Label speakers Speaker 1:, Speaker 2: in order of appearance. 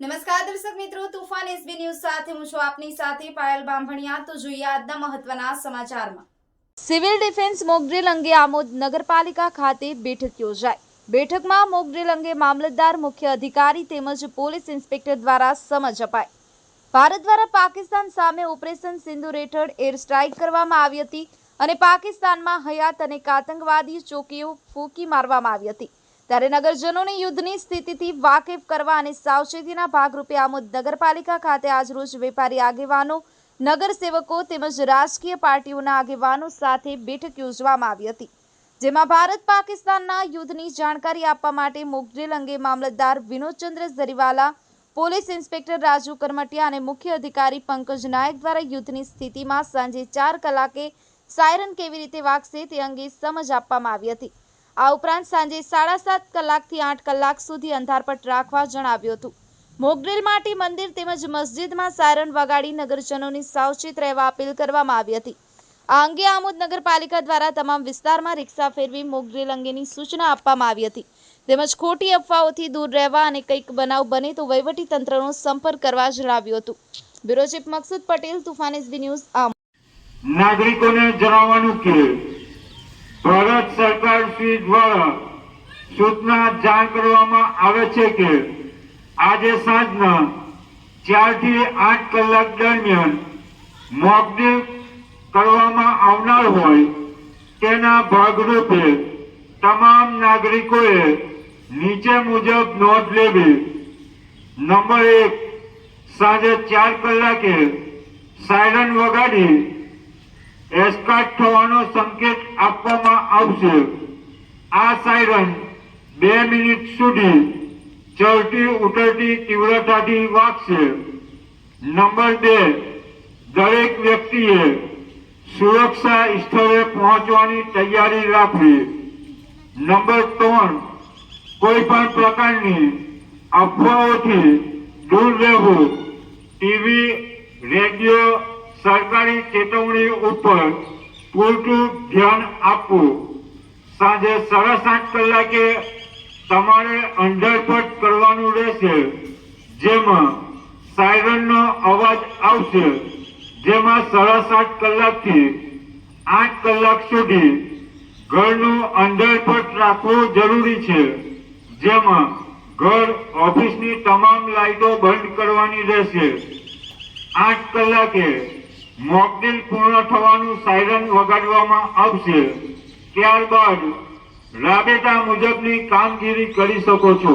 Speaker 1: નમસ્કાર દર્શક મિત્રો, તુફાન એસબી ન્યૂઝ સાથે હું છું આપની સાથે પાયલ બાંભણિયા. તો જોઈએ આજના મહત્વના સમાચારમાં.
Speaker 2: સિવિલ ડિફેન્સ મોકડ્રીલ અંગે આમોદ નગરપાલિકા ખાતે બેઠક યોજાઈ. બેઠકમાં મોકડ્રીલ અંગે મામલતદાર મુખ્ય અધિકારી તેમજ પોલીસ ઇન્સ્પેક્ટર દ્વારા સમજ અપાઈ. ભારત દ્વારા પાકિસ્તાન સામે ઓપરેશન સિંદુર હેઠળ એર સ્ટ્રાઇક કરવામાં આવી હતી અને પાકિસ્તાનમાં હયાત અને આતંકવાદી ચોકીઓ ફૂંકી મારવામાં આવી હતી. ત્યારે નગરજનોને યુદ્ધની સ્થિતિથી વાકેફ કરવા અને સાવચેતીના ભાગરૂપે આમોદ નગરપાલિકા ખાતે આજરોજ વેપારી આગેવાનો, નગરસેવકો તેમજ રાજકીય પાર્ટીઓના આગેવાનો સાથે બેઠક યોજવામાં આવી હતી, જેમાં ભારત પાકિસ્તાનના યુદ્ધની જાણકારી આપવા માટે મોકડ્રીલ અંગે મામલતદાર વિનોદચંદ્ર ઝરીવાલા, પોલીસ ઇન્સ્પેક્ટર રાજુ કરમટિયા અને મુખ્ય અધિકારી પંકજ નાયક દ્વારા યુદ્ધની સ્થિતિમાં સાંજે ચાર કલાકે સાયરન કેવી રીતે વાગશે તે અંગે સમજ આપવામાં આવી હતી. આ ઉપરાંત સાંજે સાડા સાત કલાકથી આઠ કલાક સુધી અંધારપટ રાખવા જણાવ્યું હતું. મોગડ્રીલ માટી મંદિર તેમજ મસ્જિદમાં સાયરન વગાડી નગરજનોની સાવચેત રહેવા અપીલ કરવામાં આવી હતી. આ અંગે આમોદ નગરપાલિકા દ્વારા તમામ વિસ્તારમાં રિક્ષા ફેરવી મોગડ્રીલ અંગેની સૂચના આપવામાં આવી હતી. તેમજ ખોટી અફવાઓથી દૂર રહેવા અને કંઈક બનાવ બને તો તંત્રનો સંપર્ક કરવા જણાવ્યું હતું. Bureau chief Maqsood Patel, Toofan news આમ
Speaker 3: નાગરિકોને જણાવવાનું કે ભારત સરકાર શ્રી દ્વારા સૂચના જાણ કરવામાં આવે છે કે આજે સાંજના ચારથી આઠ કલાક દરમિયાન મોકડ્રીલ કરવામાં આવનાર હોય તેના ભાગરૂપે તમામ નાગરિકોએ નીચે મુજબ નોંધ લેવી. નંબર એક, સાંજે ચાર કલાકે સાયરન વગાડી એસ્કાટ થવાનો સંકેત આપવામાં આવશે. આ સાયરન બે મિનિટ સુધી ચડતી ઉતરતી તીવ્રતાથી વાગશે. નંબર બે, દરેક વ્યક્તિએ સુરક્ષા સ્થળે પહોંચવાની તૈયારી રાખવી. નંબર ત્રણ કોઈ પણ પ્રકારની અફવાઓથી દૂર રહેવું. ટીવી, રેડિયો સરકારી ચેતવણી ઉપર પૂરતું ધ્યાન આપવું. સાંજે સાડા સાત કલાકે તમારે અંડરપટ કરવાનું રહેશે. જેમાં સાયરનનો અવાજ આવશે. જેમાં સાડા સાત કલાકથી આઠ કલાક સુધી ઘરનું અંડરપટ રાખવું જરૂરી છે. જેમાં ઘર ઓફિસની તમામ લાઇટો બંધ કરવાની રહેશે. આઠ કલાકે મોકડ્રીલ પૂર્ણ થવાનું સાયરન વગાડવામાં આવશે. ત્યારબાદ રાબેતા મુજબની કામગીરી કરી શકો છો.